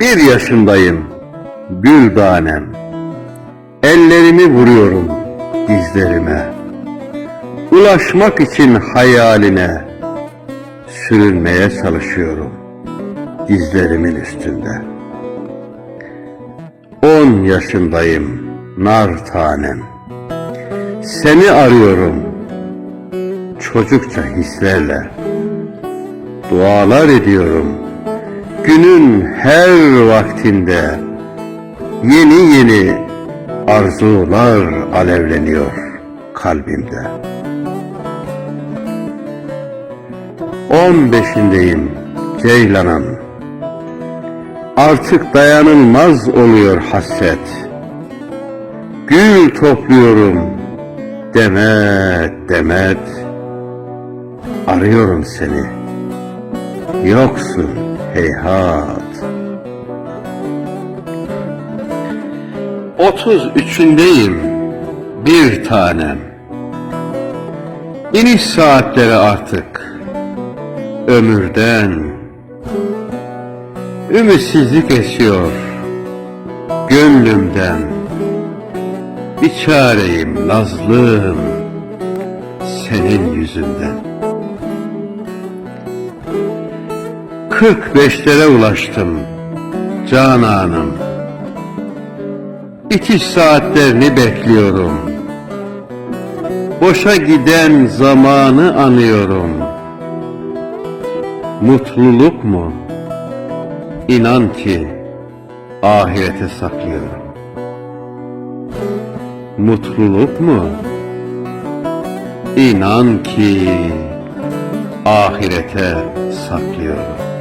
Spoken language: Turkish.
Bir yaşındayım, gül tanem. Ellerimi vuruyorum dizlerime. Ulaşmak için hayaline sürünmeye çalışıyorum dizlerimin üstünde. On yaşındayım, nar tanem. Seni arıyorum çocukça hislerle. Dualar ediyorum günün her vaktinde. Yeni yeni arzular alevleniyor kalbimde. On beşindeyim Ceylan'ım. Artık dayanılmaz oluyor hasret. Gül topluyorum demet demet. Arıyorum seni. Yoksun heyhat. Otuz üçündeyim bir tanem. İniş saatleri artık ömürden. Ümitsizlik esiyor gönlümden. Bir çareyim nazlım senin yüzünden. Kırk beşlere ulaştım Canan'ım. İtiş saatlerini bekliyorum. Boşa giden zamanı anıyorum. Mutluluk mu? İnan ki ahirete saklıyorum. Mutluluk mu? İnan ki ahirete saklıyorum.